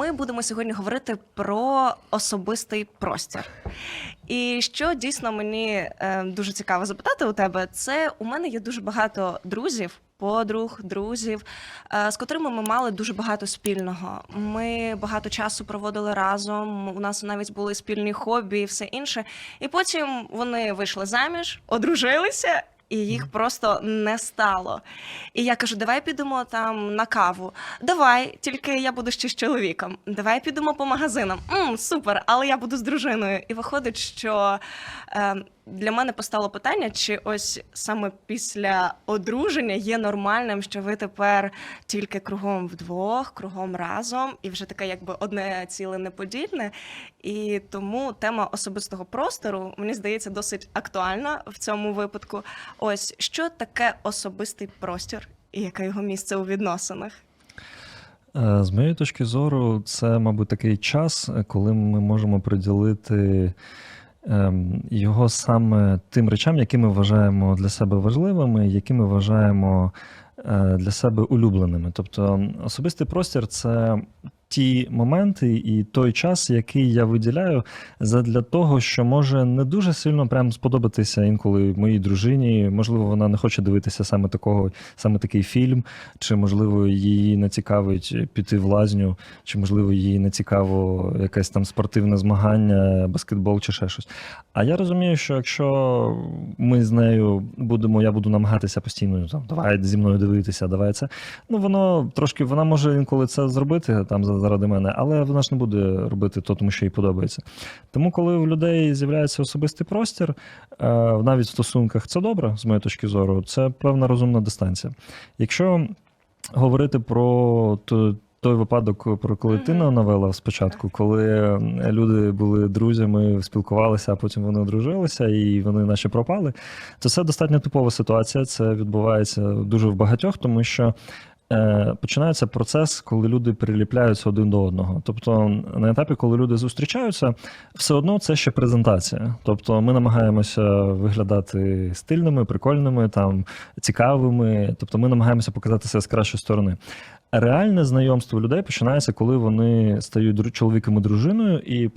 ми будемо сьогодні говорити про особистий простір. І що дійсно мені е, дуже цікаво запитати у тебе, це у мене є дуже багато друзів. Подруг, друзів, е, з котрими ми мали дуже багато спільного. Ми багато часу проводили разом. У нас навіть були спільні хобі і все інше. І потім вони вийшли заміж, одружилися, і їх просто не стало. І я кажу: давай підемо там на каву. Давай, тільки я буду ще з чоловіком. Давай підемо по магазинам. М, супер, але я буду з дружиною. І виходить, що е, для мене постало питання, чи ось саме після одруження є нормальним, що ви тепер тільки кругом вдвох, кругом разом, і вже таке, якби одне ціле неподільне. І тому тема особистого простору мені здається досить актуальна в цьому випадку. Ось що таке особистий простір і яке його місце у відносинах? Е, З моєї точки зору, це, мабуть, такий час, коли ми можемо приділити його саме тим речам, які ми вважаємо для себе важливими, які ми вважаємо е, для себе улюбленими. Тобто особистий простір це ті моменти і той час, який я виділяю для того, що може не дуже сильно прям сподобатися інколи моїй дружині. Можливо, вона не хоче дивитися саме такого, саме такий фільм, чи можливо її не цікавить піти в лазню, чи можливо їй не цікаво якесь там спортивне змагання, баскетбол чи ще щось. А я розумію, що якщо ми з нею будемо, я буду намагатися постійно ну, там, давай зі мною дивитися, давай це. Ну воно трошки вона може інколи це зробити там за- заради мене, але вона ж не буде робити то, тому що їй подобається. Тому, коли у людей з'являється особистий простір, е, навіть в стосунках це добре, з моєї точки зору, це певна розумна дистанція. Якщо говорити про той випадок, про коли ти навела спочатку, коли люди були друзями, спілкувалися, а потім вони одружилися і вони наче пропали, то це достатньо типова ситуація. Це відбувається дуже в багатьох, тому що. Е, Починається процес, коли люди приліпляються один до одного. Тобто, на етапі, коли люди зустрічаються, все одно це ще презентація. Тобто, ми намагаємося виглядати стильними, прикольними, там цікавими. Тобто, ми намагаємося показати себе з кращої сторони. Реальне знайомство людей починається, коли вони стають чоловіком і дружиною, і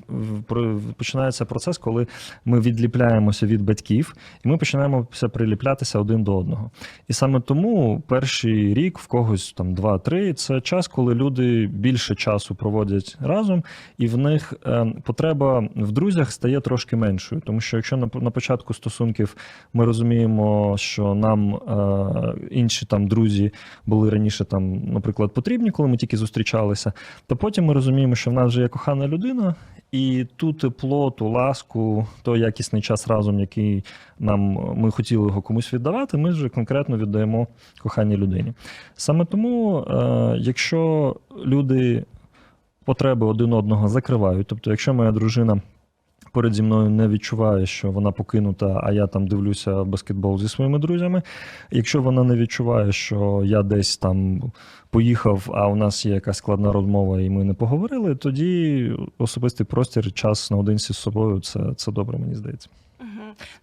починається процес, коли ми відліпляємося від батьків, і ми починаємося приліплятися один до одного. І саме тому перший рік, в когось там 2-3, це час, коли люди більше часу проводять разом, і в них е, потреба в друзях стає трошки меншою. Тому що якщо на, на початку стосунків ми розуміємо, що нам е, інші там друзі були раніше там, наприклад, потрібні, коли ми тільки зустрічалися, то потім ми розуміємо, що в нас вже є кохана людина, і ту тепло, ту ласку, той якісний час разом, який нам ми хотіли його комусь віддавати, ми вже конкретно віддаємо коханій людині. Саме тому, е, якщо люди потреби один одного закривають, тобто, якщо моя дружина. Поряд зі мною не відчуває, що вона покинута, а я там дивлюся баскетбол зі своїми друзями. Якщо вона не відчуває, що я десь там поїхав, а у нас є якась складна розмова, і ми не поговорили, тоді особистий простір, час наодинці з собою це, це добре, мені здається.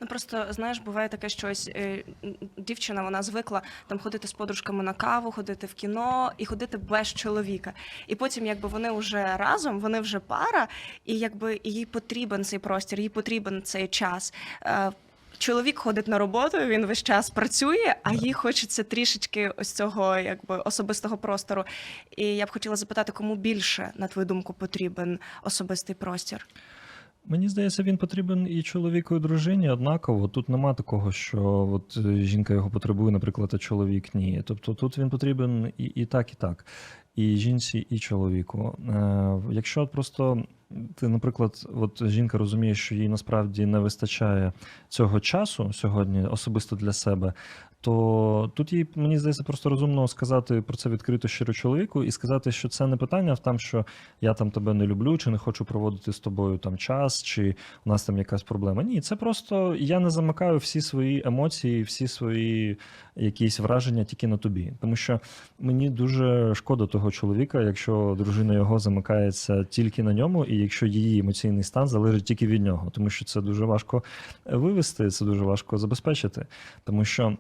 Ну просто знаєш, буває таке щось. е, Дівчина вона звикла там ходити з подружками на каву, ходити в кіно і ходити без чоловіка. І потім, якби вони вже разом, вони вже пара, і якби їй потрібен цей простір, їй потрібен цей час. Е, Чоловік ходить на роботу, він весь час працює, а їй хочеться трішечки ось цього якби особистого простору. І я б хотіла запитати, кому більше, на твою думку, потрібен особистий простір? Мені здається, він потрібен і чоловіку, і дружині однаково. Тут нема такого, що от жінка його потребує, наприклад, а чоловік ні. Тобто тут він потрібен і, і так, і так. І жінці, і чоловіку. Е, якщо просто ти, наприклад, от жінка розуміє, що їй насправді не вистачає цього часу сьогодні, особисто для себе, то тут їй, мені здається, просто розумно сказати про це відкрито щиро чоловіку і сказати, що це не питання в тому, що я там тебе не люблю, чи не хочу проводити з тобою там час, чи у нас там якась проблема. Ні, це просто я не замикаю всі свої емоції, всі свої якісь враження тільки на тобі. Тому що мені дуже шкода того чоловіка, якщо дружина його замикається тільки на ньому, і якщо її емоційний стан залежить тільки від нього, тому що це дуже важко вивести, це дуже важко забезпечити, тому що.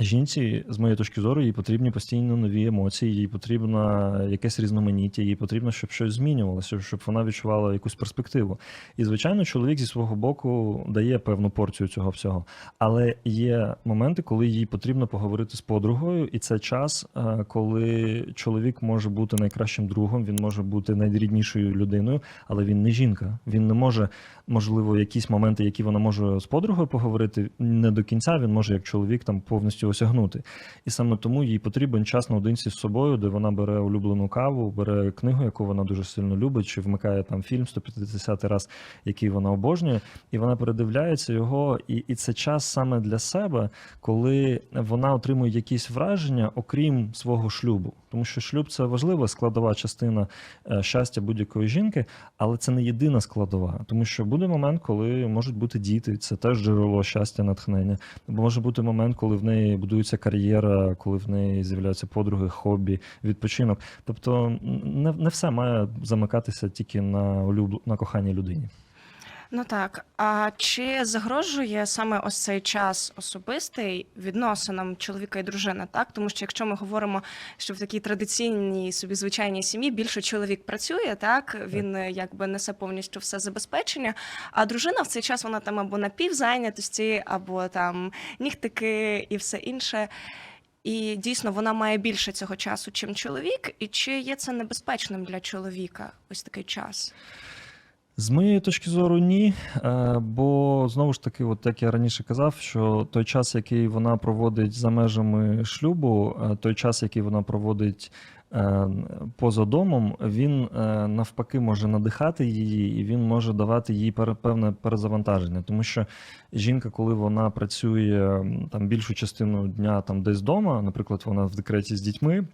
Жінці, з моєї точки зору, їй потрібні постійно нові емоції, їй потрібно якесь різноманіття, їй потрібно, щоб щось змінювалося, щоб вона відчувала якусь перспективу. І, звичайно, чоловік зі свого боку дає певну порцію цього всього. Але є моменти, коли їй потрібно поговорити з подругою, і це час, е, коли чоловік може бути найкращим другом, він може бути найріднішою людиною, але він не жінка. Він не може, можливо, якісь моменти, які вона може з подругою поговорити, не до кінця він може як чоловік там повністю осягнути. І саме тому їй потрібен час наодинці з собою, де вона бере улюблену каву, бере книгу, яку вона дуже сильно любить, чи вмикає там фільм 150 раз, який вона обожнює, і вона передивляється його. І, і це час саме для себе, коли вона отримує якісь враження, окрім свого шлюбу. Тому що шлюб це важлива складова частина е, щастя будь-якої жінки, але це не єдина складова, тому що буде момент, коли можуть бути діти, це теж джерело щастя, натхнення. Може бути момент, коли в неї будується кар'єра, коли в неї з'являються подруги, хобі, відпочинок. Тобто не, не все має замикатися тільки на улюб... на коханій людині. Ну так. А чи загрожує саме ось цей час особистий відносинам чоловіка і дружини? Так, тому що якщо ми говоримо, що в такій традиційній собі звичайній сім'ї більше чоловік працює, так він е, якби несе повністю все забезпечення. А дружина в цей час вона там або на півзайнятості, або там нігтики і все інше. І дійсно вона має більше цього часу, чим чоловік. І чи є це небезпечним для чоловіка? Ось такий час? З моєї точки зору, ні. Е, Бо знову ж таки, от як я раніше казав, що той час, який вона проводить за межами шлюбу, е, той час, який вона проводить е, поза домом, він навпаки може надихати її, і він може давати їй певне перезавантаження. Тому що жінка, коли вона працює там більшу частину дня там десь вдома, наприклад, вона в декреті з дітьми.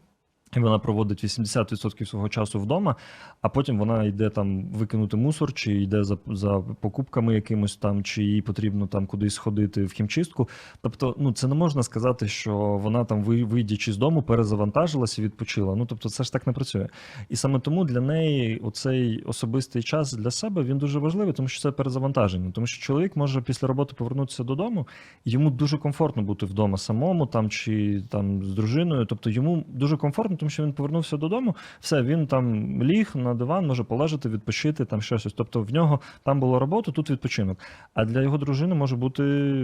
І вона проводить 80% свого часу вдома, а потім вона йде там викинути мусор, чи йде за, за покупками якимось там, чи їй потрібно там кудись ходити в хімчистку. Тобто, ну це не можна сказати, що вона там ви- вийдячи з дому, перезавантажилася і відпочила. Ну тобто, це ж так не працює. І саме тому для неї оцей особистий час для себе він дуже важливий, тому що це перезавантаження. Тому що чоловік може після роботи повернутися додому, йому дуже комфортно бути вдома самому, там чи там з дружиною. Тобто йому дуже комфортно, тому що він повернувся додому, все, він там ліг на диван, може полежати, відпочити, там щось. Тобто в нього там була робота, тут відпочинок. А для його дружини може бути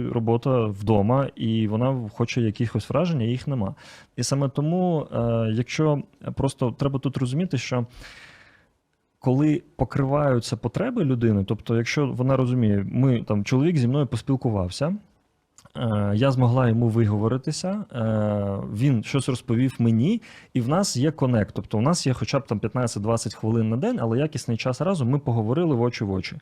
робота вдома, і вона хоче якихось вражень, а їх нема. І саме тому, е, якщо просто треба тут розуміти, що. Коли покриваються потреби людини, тобто, якщо вона розуміє, ми там чоловік зі мною поспілкувався, я змогла йому виговоритися, е, він щось розповів мені, і в нас є конект. Тобто, у нас є хоча б там 15-20 хвилин на день, але якісний час разом ми поговорили в очі в очі.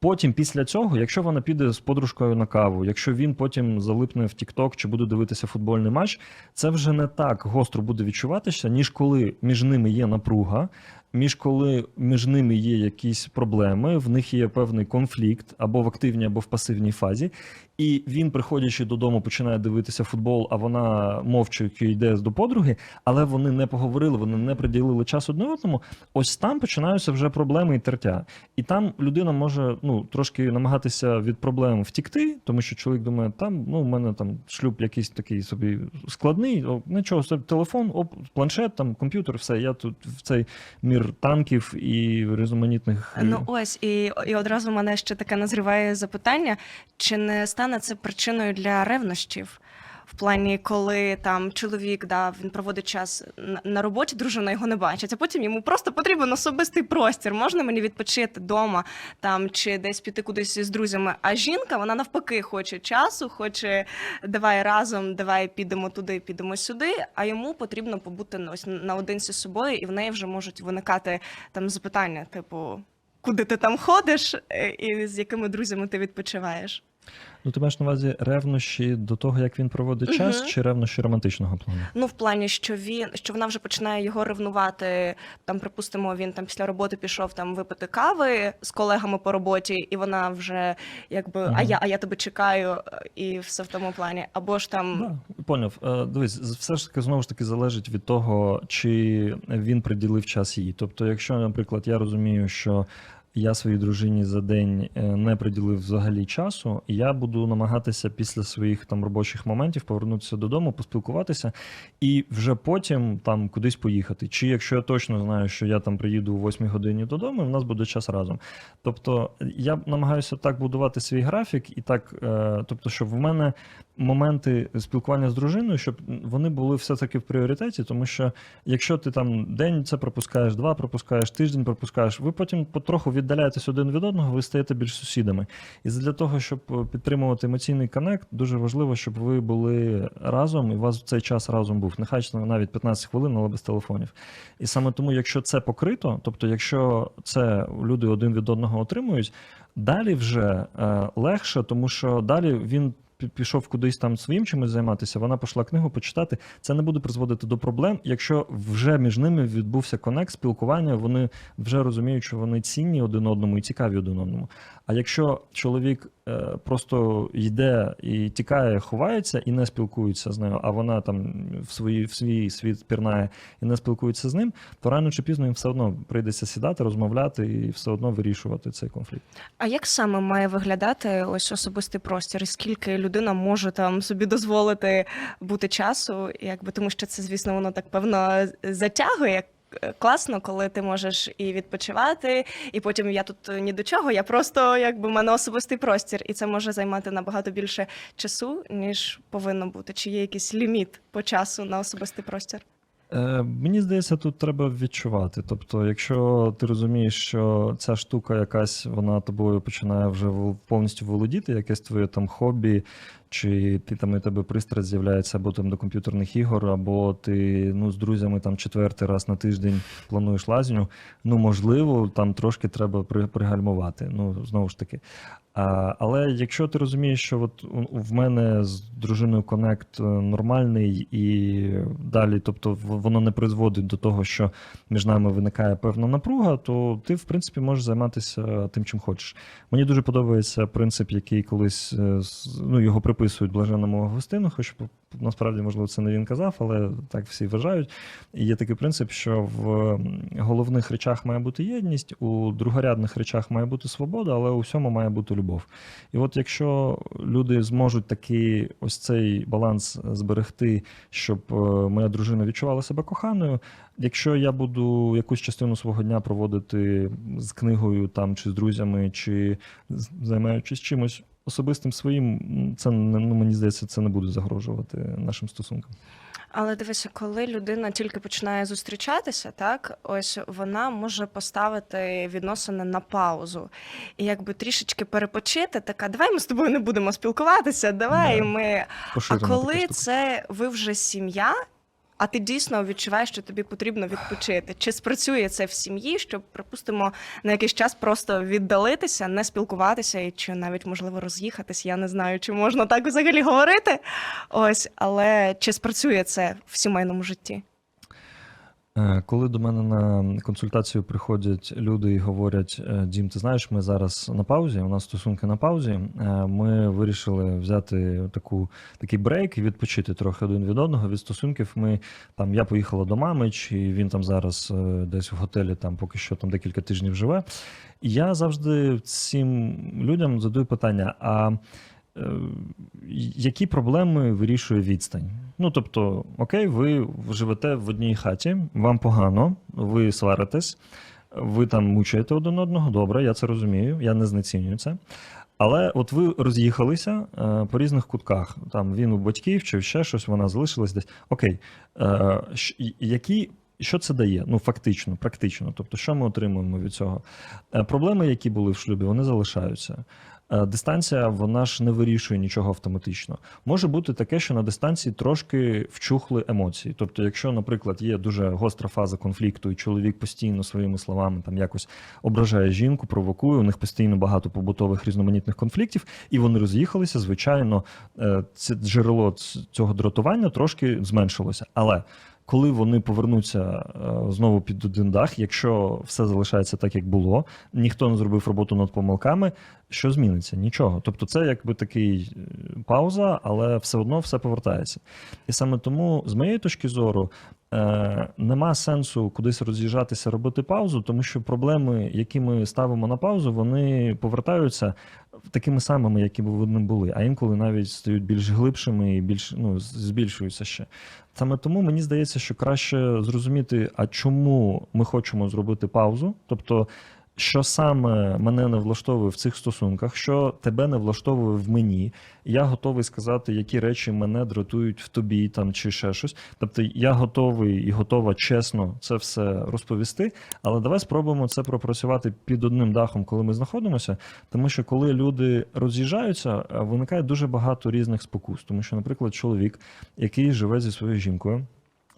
Потім, після цього, якщо вона піде з подружкою на каву, якщо він потім залипне в TikTok чи буде дивитися футбольний матч, це вже не так гостро буде відчуватися, ніж коли між ними є напруга, між коли між ними є якісь проблеми, в них є певний конфлікт або в активній, або в пасивній фазі. І він, приходячи додому, починає дивитися футбол, а вона мовчки йде до подруги, але вони не поговорили, вони не приділили час одне одному. Ось там починаються вже проблеми і тертя. І там людина може ну трошки намагатися від проблем втікти, тому що чоловік думає, там ну в мене там шлюб якийсь такий собі складний, о, нічого, це телефон, оп, планшет, там комп'ютер, все. Я тут в цей мір танків і різноманітних. Ну ось і, і одразу мене ще таке назріває запитання: чи не стане це причиною для ревнощів? В плані, коли там чоловік да, він проводить час на, на роботі, дружина його не бачить, а потім йому просто потрібен особистий простір. Можна мені відпочити вдома там чи десь піти кудись з друзями. А жінка вона навпаки хоче часу, хоче давай разом, давай підемо туди, підемо сюди. А йому потрібно побути ну, ось наодинці з собою, і в неї вже можуть виникати там запитання, типу. Куди ти там ходиш, е, і з якими друзями ти відпочиваєш? Ну, ти маєш на увазі ревнощі до того, як він проводить час, чи ревнощі романтичного плану? Ну, в плані, що він що вона вже починає його ревнувати. Там, припустимо, він там після роботи пішов там випити кави з колегами по роботі, і вона вже якби а я, а я тебе чекаю, і все в тому плані. Або ж там Да, поняв. Е, Дивись, все ж таки знову ж таки залежить від того, чи він приділив час їй. Тобто, якщо, наприклад, я розумію, що я своїй дружині за день е, не приділив взагалі часу, і я буду намагатися після своїх там робочих моментів повернутися додому, поспілкуватися і вже потім там кудись поїхати. Чи якщо я точно знаю, що я там приїду о 8 годині додому, і в нас буде час разом. Тобто я намагаюся так будувати свій графік, і так, е, тобто, щоб в мене моменти спілкування з дружиною, щоб вони були все-таки в пріоритеті, тому що якщо ти там день це пропускаєш, два пропускаєш, тиждень пропускаєш, ви потім потроху віддаляєтесь один від одного, ви стаєте більш сусідами. І для того, щоб підтримувати емоційний коннект, дуже важливо, щоб ви були разом і у вас в цей час разом був. Нехай навіть 15 хвилин, але без телефонів. І саме тому, якщо це покрито, тобто, якщо це люди один від одного отримують, далі вже е, легше, тому що далі він. Пі- Пішов кудись там своїм чимось займатися, вона пішла книгу почитати. Це не буде призводити до проблем, якщо вже між ними відбувся конект, спілкування, вони вже розуміють, що вони цінні один одному і цікаві один одному. А якщо чоловік е, просто йде і тікає, ховається і не спілкується з нею, а вона там в свої в свій світ пірнає і не спілкується з ним, то рано чи пізно їм все одно прийдеться сідати, розмовляти і все одно вирішувати цей конфлікт. А як саме має виглядати ось особистий простір? І скільки людина може там собі дозволити бути часу? Якби тому, що це, звісно, воно так певно затягує. Е, Класно, коли ти можеш і відпочивати, і потім я тут ні до чого. Я просто якби мене особистий простір, і це може займати набагато більше часу, ніж повинно бути. Чи є якийсь ліміт по часу на особистий простір? Е, мені здається, тут треба відчувати. Тобто, якщо ти розумієш, що ця штука якась вона тобою починає вже повністю володіти, якесь твоє там хобі, чи ти там і тебе пристрасть з'являється або там до комп'ютерних ігор, або ти ну з друзями там четвертий раз на тиждень плануєш лазню. Ну можливо, там трошки треба при- пригальмувати. Ну знову ж таки. А, але якщо ти розумієш, що от в мене з дружиною конект е, нормальний і далі, тобто воно не призводить до того, що між нами виникає певна напруга, то ти, в принципі, можеш займатися тим, чим хочеш. Мені дуже подобається принцип, який колись е, ну, його приписують блаженному Августину, хоч насправді, можливо, це не він казав, але так всі вважають. І є такий принцип, що в головних речах має бути єдність, у другорядних речах має бути свобода, але у всьому має бути любов. І от якщо люди зможуть такий ось цей баланс зберегти, щоб е, моя дружина відчувала себе коханою. Якщо я буду якусь частину свого дня проводити з книгою там чи з друзями, чи займаючись чимось особистим своїм, це не- ну, мені здається, це не буде загрожувати нашим стосункам. Але дивися, коли людина тільки починає зустрічатися, так ось вона може поставити відносини на паузу і якби трішечки перепочити. Така, давай ми з тобою не будемо спілкуватися. Давай Да. ми. А коли це ви вже сім'я, а ти дійсно відчуваєш, що тобі потрібно відпочити. Чи спрацює це в сім'ї, щоб, припустимо, на якийсь час просто віддалитися, не спілкуватися, і чи навіть можливо роз'їхатись? Я не знаю, чи можна так взагалі говорити. Ось, але чи спрацює це в сімейному житті? Е, Коли до мене на консультацію приходять люди і говорять: «Е, Дім, ти знаєш, ми зараз на паузі, у нас стосунки на паузі. е, Ми вирішили взяти таку, такий брейк і відпочити трохи один від одного від стосунків. Ми там я поїхала до мами, чи він там зараз десь в готелі, там поки що там декілька тижнів живе. І я завжди цим людям задаю питання: а які проблеми вирішує відстань? Ну тобто, окей, ви живете в одній хаті, вам погано, ви сваритесь, ви там мучаєте один одного. Добре, я це розумію, я не знецінюю це. Але от ви роз'їхалися е, по різних кутках. Там він у батьків чи ще щось, вона залишилась десь. Окей, е, які. Що це дає? Ну, фактично, практично. Тобто, що ми отримуємо від цього? Е, Проблеми, які були в шлюбі, вони залишаються. Е, Дистанція, вона ж не вирішує нічого автоматично. Може бути таке, що на дистанції трошки вчухли емоції. Тобто, якщо, наприклад, є дуже гостра фаза конфлікту, і чоловік постійно своїми словами там якось ображає жінку, провокує, у них постійно багато побутових різноманітних конфліктів, і вони роз'їхалися, звичайно, е, це джерело цього дратування трошки зменшилося. Але коли вони повернуться е, знову під один дах, якщо все залишається так, як було, ніхто не зробив роботу над помилками, що зміниться? Нічого. Тобто, це якби такий е, пауза, але все одно все повертається. І саме тому, з моєї точки зору, е, нема сенсу кудись роз'їжджатися, робити паузу, тому що проблеми, які ми ставимо на паузу, вони повертаються такими самими, які вони були, а інколи навіть стають більш глибшими і більш ну, збільшуються ще. Саме тому мені здається, що краще зрозуміти, а чому ми хочемо зробити паузу, тобто. Що саме мене не влаштовує в цих стосунках, що тебе не влаштовує в мені, я готовий сказати, які речі мене дратують в тобі там чи ще щось. Тобто я готовий і готова чесно це все розповісти. Але давай спробуємо це пропрацювати під одним дахом, коли ми знаходимося. Тому що коли люди роз'їжджаються, е, виникає дуже багато різних спокус. Тому що, наприклад, чоловік, який живе зі своєю жінкою.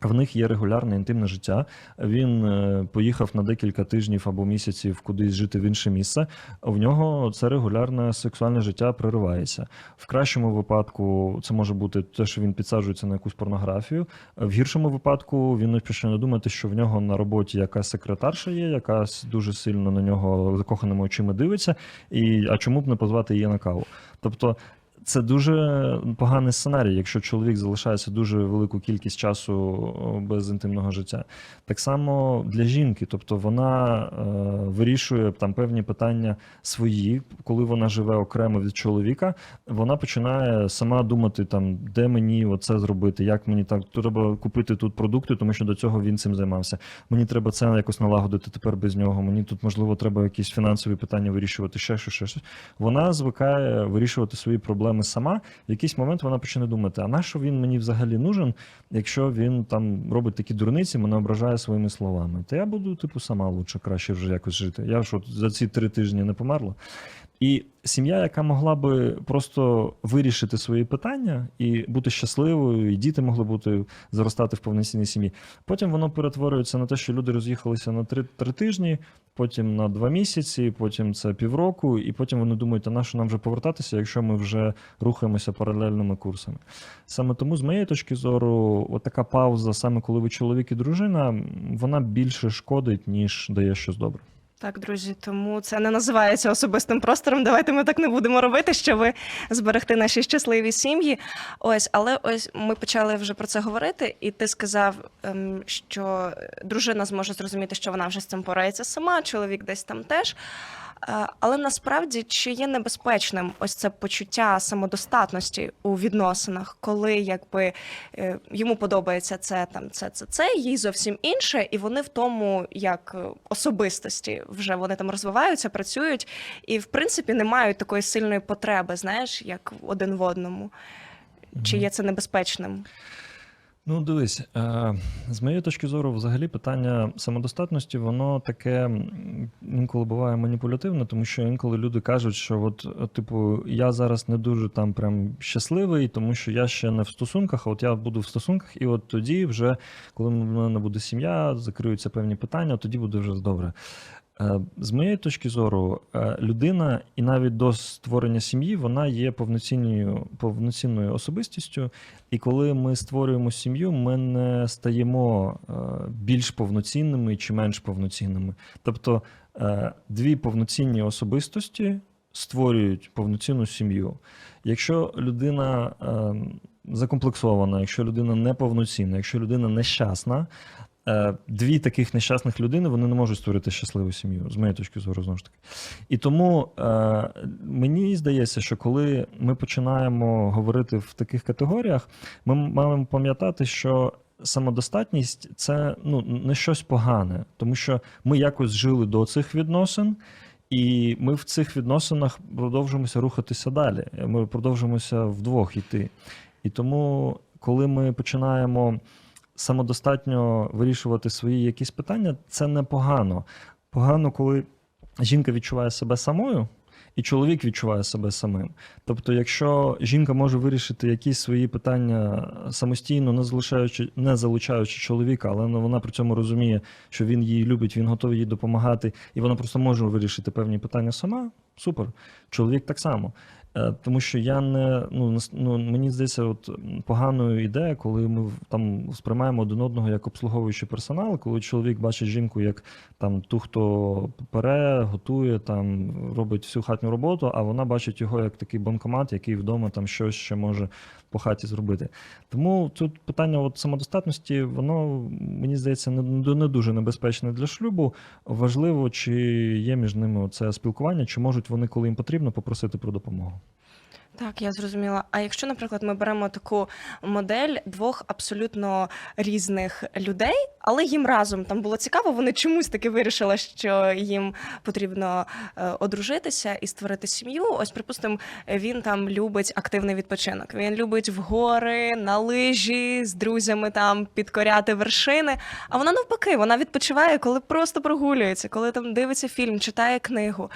В них є регулярне інтимне життя. Він е, поїхав на декілька тижнів або місяців кудись жити в інше місце. В нього це регулярне сексуальне життя проривається. В кращому випадку це може бути те, що він підсаджується на якусь порнографію. В гіршому випадку він почне думати, що в нього на роботі якась секретарша є, яка дуже сильно на нього закоханими очима дивиться. І а чому б не позвати її на каву? Тобто. Це дуже поганий сценарій, якщо чоловік залишається дуже велику кількість часу без інтимного життя. Так само для жінки, тобто вона е, вирішує там певні питання свої, коли вона живе окремо від чоловіка, вона починає сама думати, там, де мені оце зробити, як мені так треба купити тут продукти, тому що до цього він цим займався. Мені треба це якось налагодити тепер без нього. Мені тут можливо треба якісь фінансові питання вирішувати, ще щось, ще щось. Вона звикає вирішувати свої проблеми сама. В якийсь момент вона почне думати: а на що він мені взагалі нужен, якщо він там робить такі дурниці, мене ображає своїми словами. То я буду, типу, сама лучше краще вже якось жити. Я що за ці три тижні не померла. І сім'я, яка могла би просто вирішити свої питання і бути щасливою, і діти могли бути зростати в повноцінній сім'ї. Потім воно перетворюється на те, що люди роз'їхалися на три, три тижні, потім на два місяці, потім це півроку, і потім вони думають, а на що нам вже повертатися, якщо ми вже рухаємося паралельними курсами. Саме тому, з моєї точки зору, от така пауза, саме коли ви чоловік і дружина, вона більше шкодить, ніж дає щось добре. Так, друзі, тому це не називається особистим простором. Давайте ми так не будемо робити, щоб зберегти наші щасливі сім'ї. Ось, але ось ми почали вже про це говорити, і ти сказав, ем, що дружина зможе зрозуміти, що вона вже з цим порається сама, чоловік десь там теж. Е, Але насправді чи є небезпечним ось це почуття самодостатності у відносинах, коли якби е, йому подобається це там, це, це, це, їй зовсім інше, і вони в тому як е, особистості вже вони там розвиваються, працюють, і в принципі не мають такої сильної потреби, знаєш, як один в одному. Чи є це небезпечним? Ну, дивись, е, з моєї точки зору, взагалі, питання самодостатності, воно таке інколи буває маніпулятивне, тому що інколи люди кажуть, що от, е, типу, я зараз не дуже там прям щасливий, тому що я ще не в стосунках, а от я буду в стосунках, і от тоді, вже, коли в мене буде сім'я, закриються певні питання, тоді буде вже добре. Е, З моєї точки зору, е, людина і навіть до створення сім'ї вона є повноцінною повноцінною особистістю. І коли ми створюємо сім'ю, ми не стаємо е, більш повноцінними чи менш повноцінними. Тобто дві повноцінні особистості створюють повноцінну сім'ю. Якщо людина е, закомплексована, якщо людина неповноцінна, якщо людина нещасна, дві таких нещасних людини вони не можуть створити щасливу сім'ю, з моєї точки зору, знову ж таки. І тому е, мені здається, що коли ми починаємо говорити в таких категоріях, ми маємо пам'ятати, що самодостатність це ну, не щось погане, тому що ми якось жили до цих відносин. І ми в цих відносинах продовжуємося рухатися далі. Ми продовжуємося вдвох йти. І тому, коли ми починаємо самодостатньо вирішувати свої якісь питання, це непогано. Погано, коли жінка відчуває себе самою, і чоловік відчуває себе самим. Тобто, якщо жінка може вирішити якісь свої питання самостійно, не залишаючи, не залучаючи чоловіка, але вона при цьому розуміє, що він її любить, він готовий їй допомагати, і вона просто може вирішити певні питання сама. Супер. Чоловік так само. Е, Тому що я не ну, ну мені здається, от поганою ідея, коли ми там сприймаємо один одного як обслуговуючий персонал, коли чоловік бачить жінку як там ту, хто пере, готує, там робить всю хатню роботу, а вона бачить його як такий банкомат, який вдома там щось ще може по хаті зробити. Тому тут питання от самодостатності, воно мені здається не, не дуже небезпечне для шлюбу. Важливо, чи є між ними це спілкування, чи можуть вони, коли їм потрібно, попросити про допомогу. Так, я зрозуміла. А якщо, наприклад, ми беремо таку модель двох абсолютно різних людей, але їм разом там було цікаво, вони чомусь таки вирішили, що їм потрібно е, одружитися і створити сім'ю. Ось, припустимо, він там любить активний відпочинок. Він любить в гори, на лижі з друзями там підкоряти вершини. А вона навпаки, вона відпочиває, коли просто прогулюється, коли там дивиться фільм, читає книгу.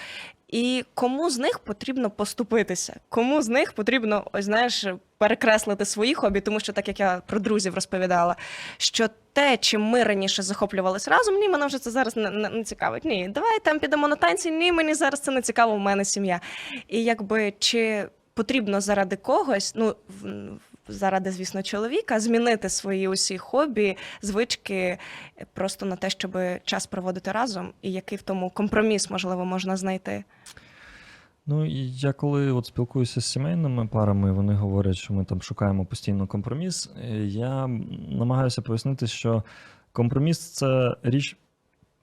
І кому з них потрібно поступитися? Кому з них потрібно, ось знаєш, перекреслити свої хобі, тому що так як я про друзів розповідала, що те, чим ми раніше захоплювалися разом, ні, мене вже це зараз не, не, не цікавить. Ні, давай там підемо на танці. Ні, мені зараз це не цікаво, в мене сім'я. І якби чи потрібно заради когось, ну в- заради, звісно, чоловіка, змінити свої усі хобі, звички просто на те, щоб час проводити разом, і який в тому компроміс можливо можна знайти. Ну, я коли от спілкуюся з сімейними парами, вони говорять, що ми там шукаємо постійно компроміс. е, Я намагаюся пояснити, що компроміс це річ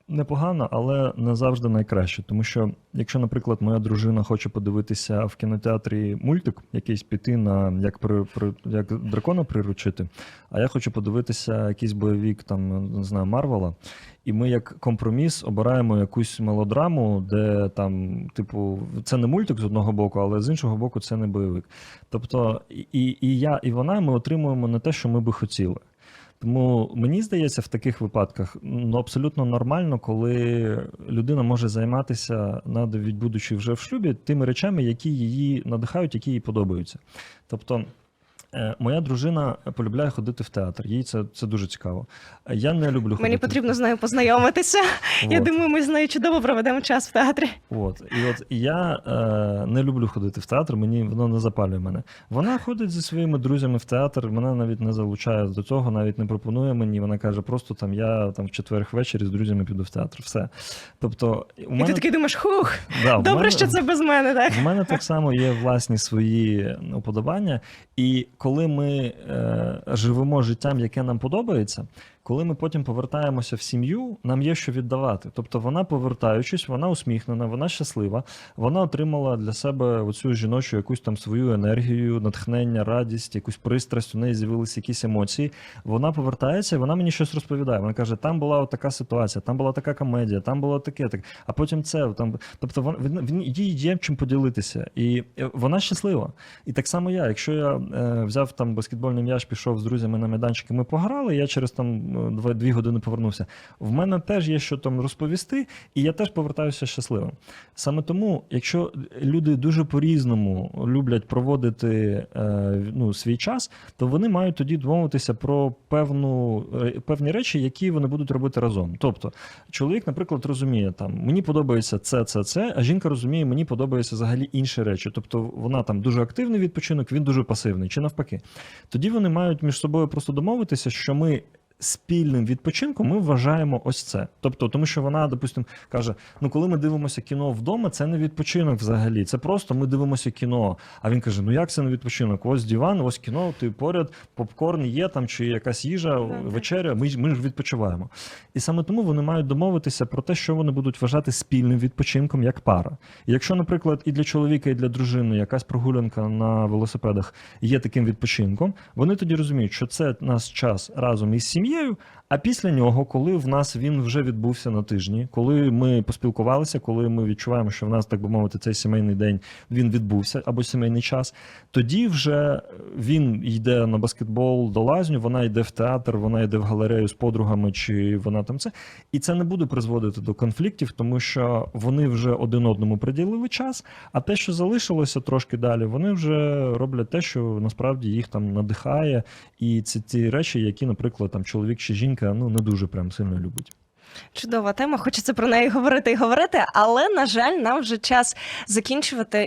непогана, але не завжди найкраще. Тому що, якщо, наприклад, моя дружина хоче подивитися в кінотеатрі мультик, якийсь піти на як при, при як дракона приручити, а я хочу подивитися якийсь бойовик, там не знаю, Марвела. І ми як компроміс обираємо якусь мелодраму, де там, типу, це не мультик з одного боку, але з іншого боку, це не бойовик. Тобто, і, і я, і вона ми отримуємо не те, що ми би хотіли. Тому мені здається, в таких випадках ну, абсолютно нормально, коли людина може займатися, навіть будучи вже в шлюбі, тими речами, які її надихають, які їй подобаються. Тобто. Е, Моя дружина полюбляє ходити в театр. Їй це, це дуже цікаво. Я не люблю ходити. Мені потрібно з нею познайомитися. Я думаю, ми з нею чудово проведемо час в театрі. От і от я е, не люблю ходити в театр, мені воно не запалює мене. Вона ходить зі своїми друзями в театр, мене навіть не залучає до цього, навіть не пропонує мені. Вона каже, просто там я там в четвер ввечері з друзями піду в театр. Все. Тобто, у І ти такий думаєш, хух, да, добре, мене- що це без мене, так? в мене так само є власні свої уподобання. І коли ми е, живемо життям, яке нам подобається, коли ми потім повертаємося в сім'ю, нам є що віддавати. Тобто вона, повертаючись, вона усміхнена, вона щаслива, вона отримала для себе оцю жіночу якусь там свою енергію, натхнення, радість, якусь пристрасть, у неї з'явилися якісь емоції. Вона повертається, і вона мені щось розповідає. Вона каже: там була така ситуація, там була така комедія, там було таке, так. А потім це там. Тобто вон, він, він їй є чим поділитися, і вона щаслива. І так само я. Якщо я е, взяв там баскетбольний м'яч, пішов з друзями на майданчик, і ми пограли, я через там дві години повернувся. В мене теж є що там розповісти, і я теж повертаюся щасливим. Саме тому, якщо люди дуже по-різному люблять проводити е, ну, свій час, то вони мають тоді домовитися про певну, е, певні речі, які вони будуть робити разом. Тобто, чоловік, наприклад, розуміє, там мені подобається це, це, це, а жінка розуміє, мені подобається взагалі інші речі. Тобто вона там дуже активний відпочинок, він дуже пасивний, чи навпаки. Тоді вони мають між собою просто домовитися, що ми. Спільним відпочинком ми вважаємо ось це. Тобто, тому що вона, допустимо, каже: ну коли ми дивимося кіно вдома, це не відпочинок взагалі. Це просто ми дивимося кіно. А він каже: Ну як це не відпочинок? Ось диван, ось кіно, ти поряд, попкорн є там, чи якась їжа, вечеря. Ми, ж- ми ж відпочиваємо. І саме тому вони мають домовитися про те, що вони будуть вважати спільним відпочинком як пара. І якщо, наприклад, і для чоловіка, і для дружини якась прогулянка на велосипедах є таким відпочинком, вони тоді розуміють, що це наш час разом із сім'єю. А після нього, коли в нас він вже відбувся на тижні, коли ми поспілкувалися, коли ми відчуваємо, що в нас, так би мовити, цей сімейний день він відбувся або сімейний час, тоді вже він йде на баскетбол до лазню, вона йде в театр, вона йде в галерею з подругами, чи вона там це. І це не буде призводити до конфліктів, тому що вони вже один одному приділили час, а те, що залишилося трошки далі, вони вже роблять те, що насправді їх там надихає, і це ті речі, які, наприклад, там чоловік чи жінка ну не дуже прям сильно любить. Чудова тема, хочеться про неї говорити і говорити, але на жаль, нам вже час закінчувати.